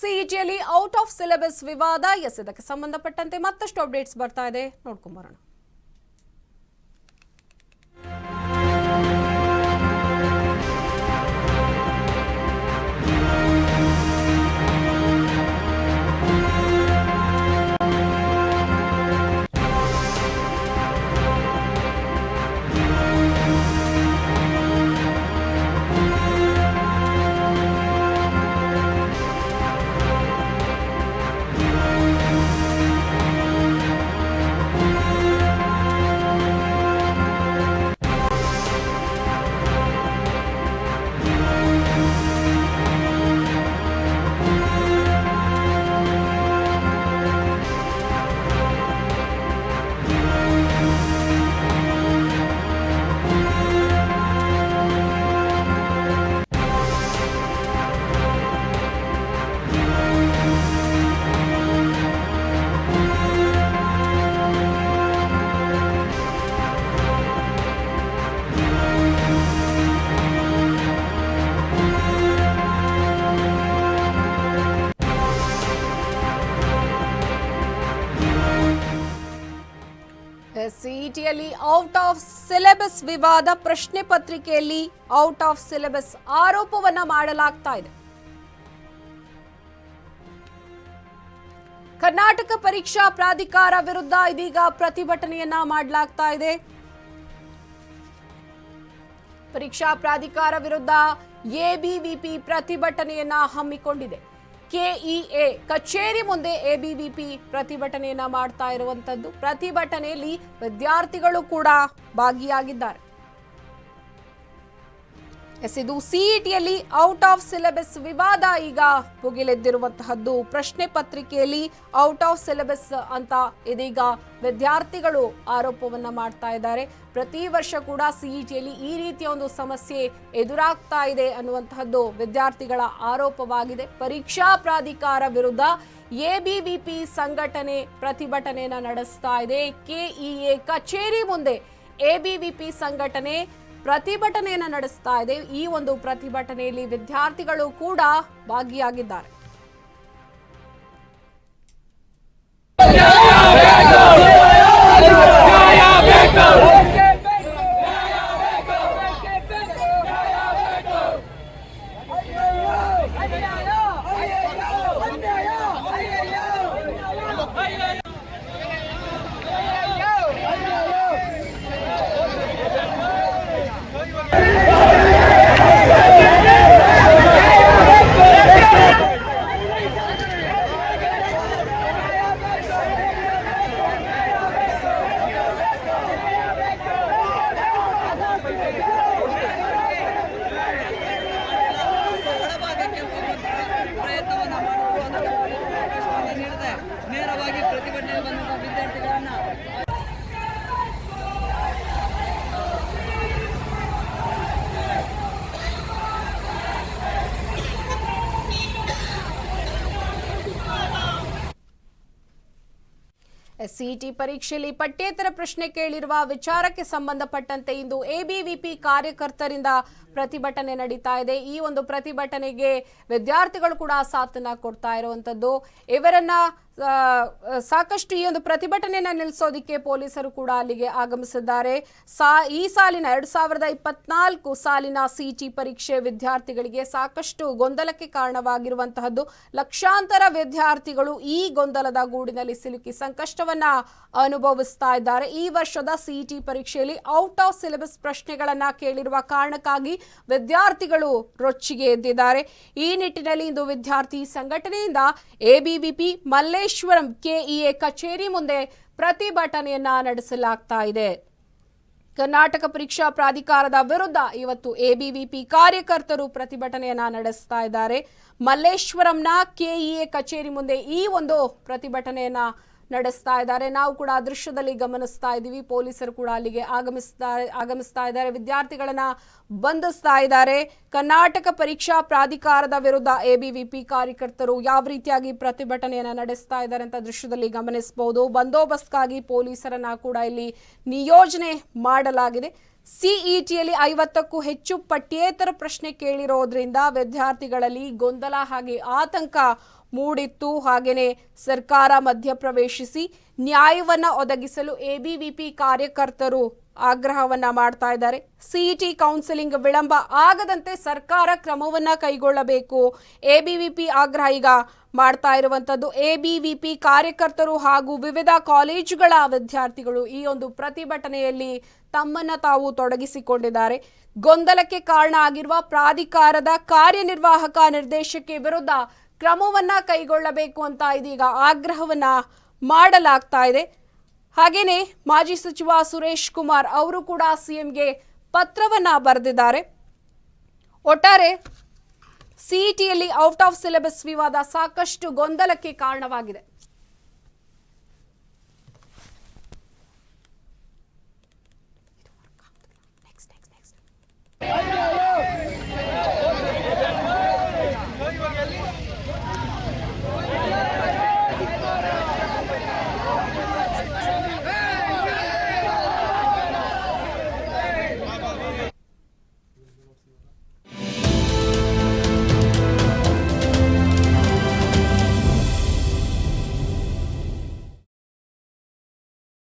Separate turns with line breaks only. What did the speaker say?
ಸಿಇಟಿಯಲ್ಲಿ out of syllabus ವಿವಾದ S ಇದಕ್ಕೆ ಸಂಬಂಧಪಟ್ಟಂತೆ ಮತ್ತಷ್ಟು ಅಪ್ಡೇಟ್ಸ್ ಬರ್ತಾ ಇದೆ. ನೋಡ್ಕೊಂಬರೋಣ. ಔಟ್ ಆಫ್ ಸಿಲೆಬಸ್ ವಿವಾದ ಪ್ರಶ್ನೆ ಪತ್ರಿಕೆಯಲ್ಲಿ ಔಟ್ ಆಫ್ ಸಿಲೆಬಸ್ ಆರೋಪವನ್ನ ಮಾಡಲಾಗ್ತಾ ಇದೆ. ಕರ್ನಾಟಕ ಪರೀಕ್ಷಾ ಪ್ರಾಧಿಕಾರ ವಿರುದ್ಧ ಇದೀಗ ಪ್ರತಿಭಟನೆಯನ್ನ ಮಾಡಲಾಗ್ತಾ ಇದೆ. ಪರೀಕ್ಷಾ ಪ್ರಾಧಿಕಾರ ವಿರುದ್ಧ ಎಬಿವಿಪಿ ಪ್ರತಿಭಟನೆಯನ್ನ ಹಮ್ಮಿಕೊಂಡಿದೆ. ಕೆಇಎ ಕಚೇರಿ ಮುಂದೆ ಎಬಿವಿಪಿ ಪ್ರತಿಭಟನೆಯನ್ನ ಮಾಡ್ತಾ ಇರುವಂತದ್ದು. ಪ್ರತಿಭಟನೆಯಲ್ಲಿ ವಿದ್ಯಾರ್ಥಿಗಳು ಕೂಡ ಭಾಗಿಯಾಗಿದ್ದಾರೆ. ಎಸ್ ಇದು ಸಿಇಟಿಯಲ್ಲಿ ಔಟ್ ಆಫ್ ಸಿಲೆಬಸ್ ವಿವಾದ ಈಗ ಭುಗಿಲೆದ್ದಿರುವಂತಹದ್ದು ಪ್ರಶ್ನೆ ಪತ್ರಿಕೆಯಲ್ಲಿ ಔಟ್ ಆಫ್ ಸಿಲೆಬಸ್ ಅಂತ ಇದೀಗ ವಿದ್ಯಾರ್ಥಿಗಳು ಆರೋಪವನ್ನ ಮಾಡ್ತಾ ಇದ್ದಾರೆ. ಪ್ರತಿ ವರ್ಷ ಕೂಡ ಸಿಇಟಿಯಲ್ಲಿ ಈ ರೀತಿಯ ಒಂದು ಸಮಸ್ಯೆ ಎದುರಾಗ್ತಾ ಇದೆ ಅನ್ನುವಂತಹದ್ದು ವಿದ್ಯಾರ್ಥಿಗಳ ಆರೋಪವಾಗಿದೆ. ಪರೀಕ್ಷಾ ಪ್ರಾಧಿಕಾರ ವಿರುದ್ಧ ಎಬಿವಿಪಿ ಸಂಘಟನೆ ಪ್ರತಿಭಟನೆಯನ್ನ ನಡೆಸ್ತಾ ಇದೆ. ಕೆಇಎ ಕಚೇರಿ ಮುಂದೆ ಎಬಿವಿಪಿ ಸಂಘಟನೆ ಪ್ರತಿಭಟನೆಯನ್ನ ನಡೆಸ್ತಾ ಇದೆ. ಈ ಒಂದು ಪ್ರತಿಭಟನೆಯಲ್ಲಿ ವಿದ್ಯಾರ್ಥಿಗಳು ಕೂಡ ಭಾಗಿಯಾಗಿದ್ದಾರೆ. ಸಿಇಟಿ ಪರೀಕ್ಷೆಯಲ್ಲಿ ಪಠ್ಯೇತರ ಪ್ರಶ್ನೆ ಕೇಳಿರುವ ವಿಚಾರಕ್ಕೆ ಸಂಬಂಧಪಟ್ಟಂತೆ ಇಂದು ಎಬಿವಿಪಿ ಕಾರ್ಯಕರ್ತರಿಂದ ಪ್ರತಿಭಟನೆ ನಡೀತಾ ಇದೆ. ಈ ಒಂದು ಪ್ರತಿಭಟನೆಗೆ ವಿದ್ಯಾರ್ಥಿಗಳು ಕೂಡ ಸಾಥನ್ನ ಕೊಡ್ತಾ ಇರುವಂತದ್ದು. ಇವರನ್ನ ಸಾಕಷ್ಟು ಈ ಒಂದು ಪ್ರತಿಭಟನೆಯನ್ನ ನಿಲ್ಲಿಸೋದಿಕ್ಕೆ ಪೊಲೀಸರು ಕೂಡ ಅಲ್ಲಿಗೆ ಆಗಮಿಸಿದ್ದಾರೆ. ಸಾ, ಈ ಸಾಲಿನ ಎರಡ್ ಸಾವಿರದ ಇಪ್ಪತ್ನಾಲ್ಕು ಸಾಲಿನ ಸಿಇಟಿ ಪರೀಕ್ಷೆ ವಿದ್ಯಾರ್ಥಿಗಳಿಗೆ ಸಾಕಷ್ಟು ಗೊಂದಲಕ್ಕೆ ಕಾರಣವಾಗಿರುವಂತಹದ್ದು. ಲಕ್ಷಾಂತರ ವಿದ್ಯಾರ್ಥಿಗಳು ಈ ಗೊಂದಲದ ಗೂಡಿನಲ್ಲಿ ಸಿಲುಕಿ ಸಂಕಷ್ಟವನ್ನ ಅನುಭವಿಸ್ತಾ ಇದ್ದಾರೆ. ಈ ವರ್ಷದ ಸಿಇಟಿ ಪರೀಕ್ಷೆಯಲ್ಲಿ ಔಟ್ ಆಫ್ ಸಿಲೆಬಸ್ ಪ್ರಶ್ನೆಗಳನ್ನ ಕೇಳಿರುವ ಕಾರಣಕ್ಕಾಗಿ ವಿದ್ಯಾರ್ಥಿಗಳು ರೊಚ್ಚಿಗೆ ಎದ್ದಿದ್ದಾರೆ. ಈ ನಿಟ್ಟಿನಲ್ಲಿ ಇಂದು ವಿದ್ಯಾರ್ಥಿ ಸಂಘಟನೆಯಿಂದ ಎಬಿವಿಪಿ ಮಲ್ಲೇಶ್ವರಂ ಕೆಇಎ ಕಚೇರಿ ಮುಂದೆ ಪ್ರತಿಭಟನೆಯನ್ನ ನಡೆಸಲಾಗ್ತಾ ಇದೆ. ಕರ್ನಾಟಕ ಪರೀಕ್ಷಾ ಪ್ರಾಧಿಕಾರದ ವಿರುದ್ಧ ಇವತ್ತು ಎಬಿವಿಪಿ ಕಾರ್ಯಕರ್ತರು ಪ್ರತಿಭಟನೆಯನ್ನ ನಡೆಸ್ತಾ ಇದ್ದಾರೆ. ಮಲ್ಲೇಶ್ವರಂನ ಕೆಇಎ ಕಚೇರಿ ಮುಂದೆ ಈ ಒಂದು ಪ್ರತಿಭಟನೆಯನ್ನ ನಡೆಸ್ತಾ ಇದ್ದಾರೆ. ನಾವು ಕೂಡ ಆ ದೃಶ್ಯದಲ್ಲಿ ಗಮನಿಸ್ತಾ ಇದ್ದೀವಿ. ಪೊಲೀಸರು ಕೂಡ ಅಲ್ಲಿಗೆ ಆಗಮಿಸ್ತಾ ಆಗಮಿಸ್ತಾ ಇದ್ದಾರೆ. ವಿದ್ಯಾರ್ಥಿಗಳನ್ನ ಬಂಧಿಸ್ತಾ ಇದ್ದಾರೆ. ಕರ್ನಾಟಕ ಪರೀಕ್ಷಾ ಪ್ರಾಧಿಕಾರದ ವಿರುದ್ಧ ಎಬಿವಿಪಿ ಕಾರ್ಯಕರ್ತರು ಯಾವ ರೀತಿಯಾಗಿ ಪ್ರತಿಭಟನೆಯನ್ನು ನಡೆಸ್ತಾ ಇದ್ದಾರೆ ಅಂತ ದೃಶ್ಯದಲ್ಲಿ ಗಮನಿಸಬಹುದು ಬಂದೋಬಸ್ತ್ಗಾಗಿ ಪೊಲೀಸರನ್ನ ಕೂಡ ಇಲ್ಲಿ ನಿಯೋಜನೆ ಮಾಡಲಾಗಿದೆ. ಸಿಇಟಿಯಲ್ಲಿ ಐವತ್ತಕ್ಕೂ ಹೆಚ್ಚು ಪಠ್ಯೇತರ ಪ್ರಶ್ನೆ ಕೇಳಿರೋದ್ರಿಂದ ವಿದ್ಯಾರ್ಥಿಗಳಲ್ಲಿ ಗೊಂದಲ ಹಾಗೆ ಆತಂಕ ಮೂಡಿತ್ತು. ಹಾಗೆಯೇ ಸರ್ಕಾರ ಮಧ್ಯಪ್ರವೇಶಿಸಿ ನ್ಯಾಯವನ್ನು ಒದಗಿಸಲು ಎಬಿವಿಪಿ ಕಾರ್ಯಕರ್ತರು ಆಗ್ರಹವನ್ನ ಮಾಡ್ತಾ ಇದ್ದಾರೆ. ಸಿಇಟಿ ಕೌನ್ಸಿಲಿಂಗ್ ವಿಳಂಬ ಆಗದಂತೆ ಸರ್ಕಾರ ಕ್ರಮವನ್ನ ಕೈಗೊಳ್ಳಬೇಕು. ಎಬಿವಿಪಿ ಆಗ್ರಹ ಈಗ ಮಾಡ್ತಾ ಇರುವಂತದ್ದು. ಎಬಿವಿಪಿ ಕಾರ್ಯಕರ್ತರು ಹಾಗೂ ವಿವಿಧ ಕಾಲೇಜುಗಳ ವಿದ್ಯಾರ್ಥಿಗಳು ಈ ಒಂದು ಪ್ರತಿಭಟನೆಯಲ್ಲಿ ತಮ್ಮನ್ನ ತಾವು ತೊಡಗಿಸಿಕೊಂಡಿದ್ದಾರೆ. ಗೊಂದಲಕ್ಕೆ ಕಾರಣ ಆಗಿರುವ ಪ್ರಾಧಿಕಾರದ ಕಾರ್ಯನಿರ್ವಾಹಕ ನಿರ್ದೇಶಕ್ಕೆ ವಿರುದ್ಧ ಕ್ರಮವನ್ನ ಕೈಗೊಳ್ಳಬೇಕು ಅಂತ ಇದೀಗ ಆಗ್ರಹವನ್ನ ಮಾಡಲಾಗ್ತಾ ಇದೆ. ಹಾಗೇನೆ ಮಾಜಿ ಸಚಿವ ಸುರೇಶ್ ಕುಮಾರ್ ಅವರು ಕೂಡ ಸಿಎಂಗೆ ಪತ್ರವನ್ನ ಬರೆದಿದ್ದಾರೆ. ಒಟ್ಟಾರೆ ಸಿಇಟಿಯಲ್ಲಿ ಔಟ್ ಆಫ್ ಸಿಲೆಬಸ್ ವಿವಾದ ಸಾಕಷ್ಟು ಗೊಂದಲಕ್ಕೆ ಕಾರಣವಾಗಿದೆ.